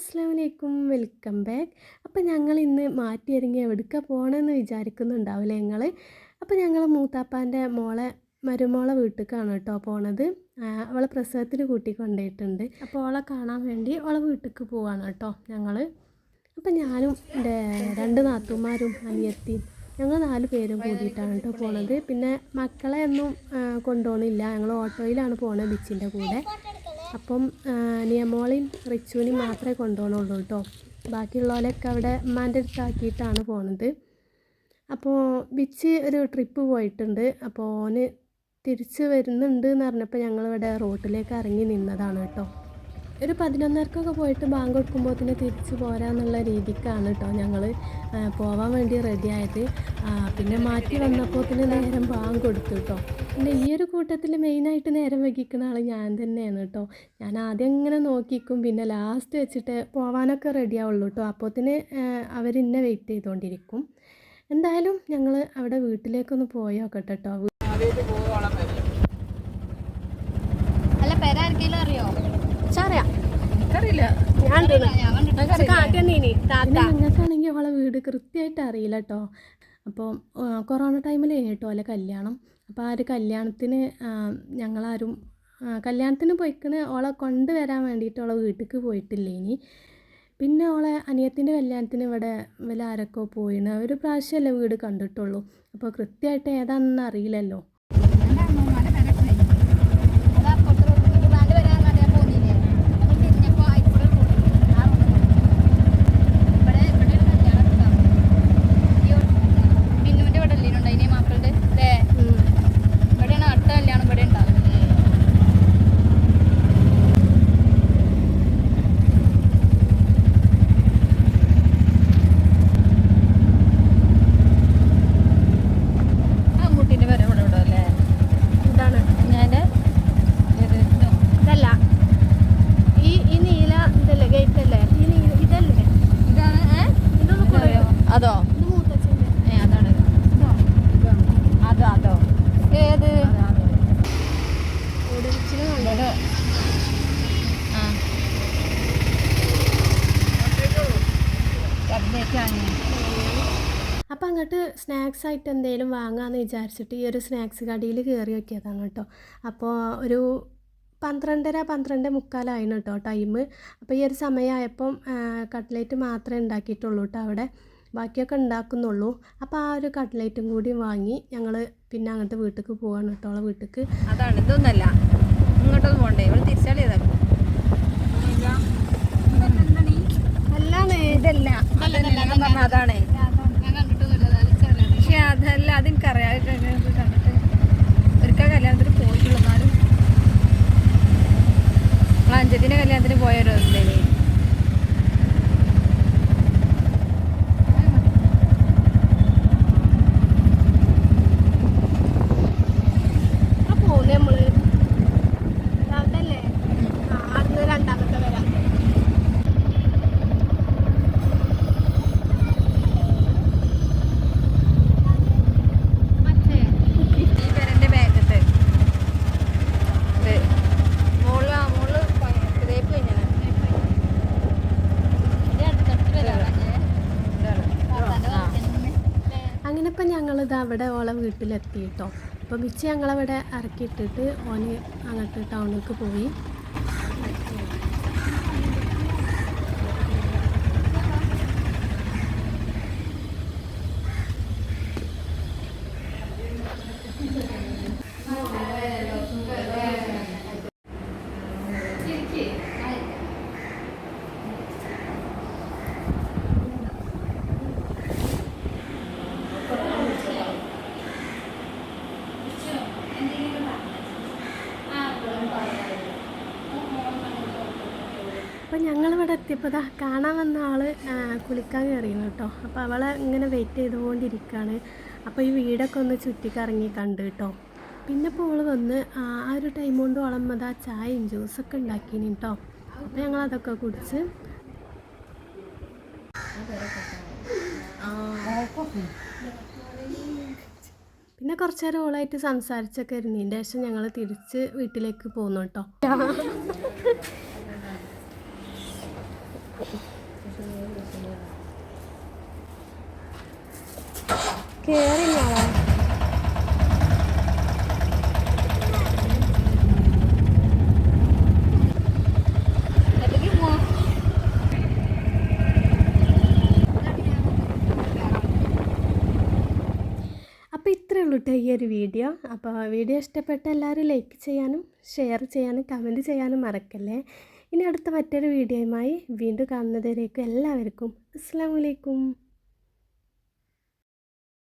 അലൈക്കും welcome back. അപ്പോൾ ഞങ്ങൾ ഇന്ന് മാറ്റി ഇറങ്ങി എവിടേക്കാണ് പോകണമെന്ന് വിചാരിക്കുന്നുണ്ടാവില്ലേ ഞങ്ങൾ അപ്പോൾ ഞങ്ങൾ മൂത്താപ്പാന്റെ മോളെ മരുമോളെ വീട്ടിലേക്കാണ് കേട്ടോ പോണത്. അവളെ പ്രസവത്തിൽ കൂട്ടി കൊണ്ടുപോയിട്ടുണ്ട് അപ്പോൾ അവളെ കാണാൻ വേണ്ടി അവളെ വീട്ടിലേക്ക് പോവാണ് കേട്ടോ ഞങ്ങൾ അപ്പോൾ ഞാനും എന്റെ രണ്ട് നാത്തുമാരും അനിയത്തിയും ഞങ്ങൾ നാല് പേരും കൂടിയിട്ടാണ് കേട്ടോ പോണത്. പിന്നെ മക്കളെ ഒന്നും കൊണ്ടുപോകണില്ല ഞങ്ങൾ ഓട്ടോയിലാണ് പോണത് ബിച്ചിന്റെ കൂടെ. അപ്പം നിയമോളിയും റിച്ചുവിനെയും മാത്രമേ കൊണ്ടുപോകണുള്ളൂ കേട്ടോ. ബാക്കിയുള്ളവരൊക്കെ അവിടെ ഉമ്മാന്റെ അടുത്താക്കിയിട്ടാണ് പോണത്. അപ്പോൾ ബിച്ച് ഒരു ട്രിപ്പ് പോയിട്ടുണ്ട്. അപ്പോൾ ഓന് തിരിച്ച് വരുന്നുണ്ട് എന്ന് പറഞ്ഞപ്പോൾ ഞങ്ങളിവിടെ റോട്ടിലേക്ക് ഇറങ്ങി നിന്നതാണ് കേട്ടോ. ഒരു പതിനൊന്നരക്കൊക്കെ പോയിട്ട് ബാങ്ക് കൊടുക്കുമ്പോഴത്തേന് തിരിച്ച് പോരാന്നുള്ള രീതിക്കാണ് കേട്ടോ ഞങ്ങൾ പോവാൻ വേണ്ടി റെഡിയായത് പിന്നെ മാറ്റി വന്നപ്പോൾ തന്നെ നേരം ബാങ്ക് കൊടുത്തു കേട്ടോ പിന്നെ ഈ ഒരു കൂട്ടത്തിൽ മെയിനായിട്ട് നേരം വൈകിക്കുന്ന ആൾ ഞാൻ തന്നെയാണ് കേട്ടോ ഞാൻ ആദ്യം ഇങ്ങനെ നോക്കിക്കും പിന്നെ ലാസ്റ്റ് വെച്ചിട്ട് പോവാനൊക്കെ റെഡി ആവുള്ളൂ കേട്ടോ അവർ ഇന്നെ വെയിറ്റ് ചെയ്തുകൊണ്ടിരിക്കും എന്തായാലും ഞങ്ങൾ അവിടെ വീട്ടിലേക്കൊന്ന് പോയോക്കട്ടെ കേട്ടോ അല്ല പേരാർക്കെങ്കിലും അറിയോ? ചറിയാം എനിക്കറിയില്ല. ഞാൻ കാട്ടിയന്നീനി ഞങ്ങൾക്കാണെങ്കിൽ അവളെ വീട് കൃത്യമായിട്ട് അറിയില്ല കേട്ടോ അപ്പോൾ കൊറോണ ടൈമിൽ കഴിഞ്ഞിട്ടോ അല്ലെ കല്യാണം. അപ്പോൾ ആ ഒരു കല്യാണത്തിന് ഞങ്ങളാരും കല്യാണത്തിന് പോയിക്കണ് ഓളെ കൊണ്ടുവരാൻ വേണ്ടിയിട്ട് ഓളെ വീട്ടിലേക്ക് പോയിട്ടില്ല ഇനി. പിന്നെ ഓളെ അനിയത്തിന്റെ കല്യാണത്തിന് ഇവിടെ വല്ല ആരൊക്കെ പോയിണ്. ഒരു പ്രാവശ്യമല്ലേ വീട് കണ്ടിട്ടുള്ളൂ. അപ്പോൾ കൃത്യമായിട്ട് ഏതാണെന്ന് അറിയില്ലല്ലോ അത് അപ്പുറത്ത് റോഡിൽ ഉമ്മാന്റെ പെര അങ്ങോട്ട് ഞാൻ പോന്നില്ലേ അപ്പോൾ തിരിഞ്ഞപ്പോൾ ആയിക്കൂടെ റോഡ് ആ റോഡ് ഇവിടെ ഇവിടെ ഒരു കല്യാണം ഉണ്ടാവും ഈ ബിന്നുവിന്റെ ഇവിടെ അല്ലേ ഉണ്ടായിനെ മാപ്പിളുടെ അല്ലേ ഇവിടെയാണ് അടുത്ത കല്യാണം ഇവിടെ ഉണ്ടാവും ആ കുട്ടീന്റെ പേര് ഇവിടെ ഇവിടെ അല്ലേ ഇതാണ് ഞാൻ ഇതല്ല ഈ ഈ നീല ഇതല്ലേ ഗേറ്റ് അല്ലേ ഈ നീല ഇതല്ലേ ഇതാണ് ഏ? ഇതൊന്ന് കുറയോ അതോ ഇത് മൂത്തച്ഛന്റെ ഏ അതാണ് അതോ അതോ ഏത് ഓടിച്ചിന് ഇവിടെ ആ അപ്പം അങ്ങോട്ട് സ്നാക്സ് ആയിട്ട് എന്തെങ്കിലും വാങ്ങാമെന്ന് വിചാരിച്ചിട്ട് ഈ ഒരു സ്നാക്സ് കടയിൽ കയറി നോക്കിയതാണ് കേട്ടോ. അപ്പോൾ ഒരു പന്ത്രണ്ടര പന്ത്രണ്ട് മുക്കാലായിരുന്നു കേട്ടോ ടൈം അപ്പോൾ ഈ ഒരു സമയമായപ്പം കട്ട്ലേറ്റ് മാത്രമേ ഉണ്ടാക്കിയിട്ടുള്ളൂ കേട്ടോ അവിടെ. ബാക്കിയൊക്കെ ഉണ്ടാക്കുന്നുള്ളൂ. അപ്പോൾ ആ ഒരു കട്ട്ലേറ്റും കൂടി വാങ്ങി ഞങ്ങൾ പിന്നെ അങ്ങോട്ട് വീട്ടിലേക്ക് പോവാണ് കേട്ടോ അവളെ വീട്ടിലേക്ക് അതാണ് ഇതൊന്നല്ല. ഇങ്ങോട്ടൊന്നും പോകണ്ടേ ഇവിടെ തിരിച്ചാളി അല്ലാണ് ഇതല്ല. അതാണ്. പക്ഷെ അതല്ല അതെനിക്കറിയാം. ഒരിക്കൽ കല്യാണത്തിന് പോയിട്ടുള്ളൂ. എന്നാലും കല്യാണത്തിന് പോയൊരു ഒരു ആ ഞങ്ങളിത് അവിടെ ഓളെ വീട്ടിലെത്തി കേട്ടോ അപ്പോൾ മിച്ച ഞങ്ങളവിടെ ഇറക്കിയിട്ടിട്ട് ഓന് അങ്ങോട്ട് ടൗണിലേക്ക് പോയി. അപ്പോൾ ഞങ്ങളിവിടെ എത്തിയപ്പോൾ ഇതാ കാണാൻ വന്ന ആൾ കുളിക്കാൻ കയറിയിരുന്നു കേട്ടോ. അപ്പോൾ അവളെ ഇങ്ങനെ വെയിറ്റ് ചെയ്തുകൊണ്ടിരിക്കുകയാണ് അപ്പോൾ ഈ വീടൊക്കെ ഒന്ന് ചുറ്റിക്കറങ്ങി കണ്ടു കേട്ടോ. പിന്നെ ഇപ്പോൾ അവൾ വന്ന് ആ ഒരു ടൈം കൊണ്ട് ഓളമ്മത് ആ ചായയും ജ്യൂസൊക്കെ ഉണ്ടാക്കിയിന് കേട്ടോ. അപ്പോൾ ഞങ്ങൾ അതൊക്കെ കുടിച്ച് പിന്നെ കുറച്ച് നേരം ഓളായിട്ട് സംസാരിച്ചൊക്കെ ഇരുന്നതിന്റെ ശേഷം ഞങ്ങൾ തിരിച്ച് വീട്ടിലേക്ക് പോന്നു കേട്ടോ. കേറി മോളെ അപ്പോൾ ഉള്ളൂ ഈ ഒരു വീഡിയോ. അപ്പോൾ വീഡിയോ ഇഷ്ടപ്പെട്ട എല്ലാവരും ലൈക്ക് ചെയ്യാനും ഷെയർ ചെയ്യാനും കമന്റ് ചെയ്യാനും മറക്കല്ലേ. ഇനി അടുത്ത മറ്റൊരു വീഡിയോയുമായി വീണ്ടും കാണുന്നതിലേക്കും എല്ലാവർക്കും അസ്സാം വലൈക്കും